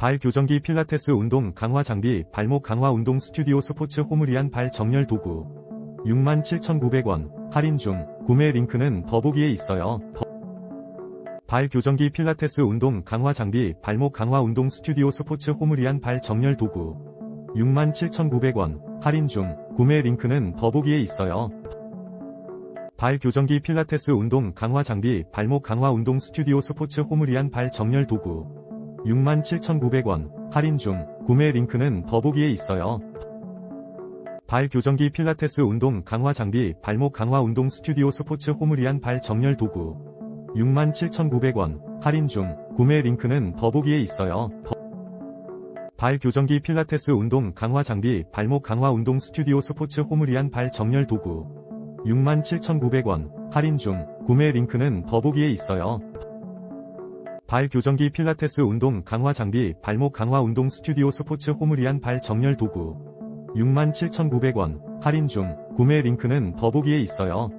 발 교정기 필라테스 운동 강화 장비 발목 강화 운동 스튜디오 스포츠 호무리안 발 정렬 도구. 67,900원. 할인 중. 구매 링크는 더보기에 있어요. 더- 발 교정기 필라테스 운동 강화 장비 발목 강화 운동 스튜디오 스포츠 호무리안 발 정렬 도구. 67,900원. 할인 중. 구매 링크는 더보기에 있어요. 발 교정기 필라테스 운동 강화 장비 발목 강화 운동 스튜디오 스포츠 호무리안 발 정렬 도구 67,900원 할인 중 구매 링크는 더보기에 있어요. 발 교정기 필라테스 운동 강화 장비 발목 강화 운동 스튜디오 스포츠 호무리안 발 정렬 도구 67,900원 할인 중 구매 링크는 더보기에 있어요. 더- 발 교정기 필라테스 운동 강화 장비 발목 강화 운동 스튜디오 스포츠 호무리안 발 정렬 도구 67,900원 할인 중 구매 링크는 더보기에 있어요. 발 교정기 필라테스 운동 강화 장비 발목 강화 운동 스튜디오 스포츠 호무리안 발 정렬 도구. 67,900원. 할인 중. 구매 링크는 더보기에 있어요.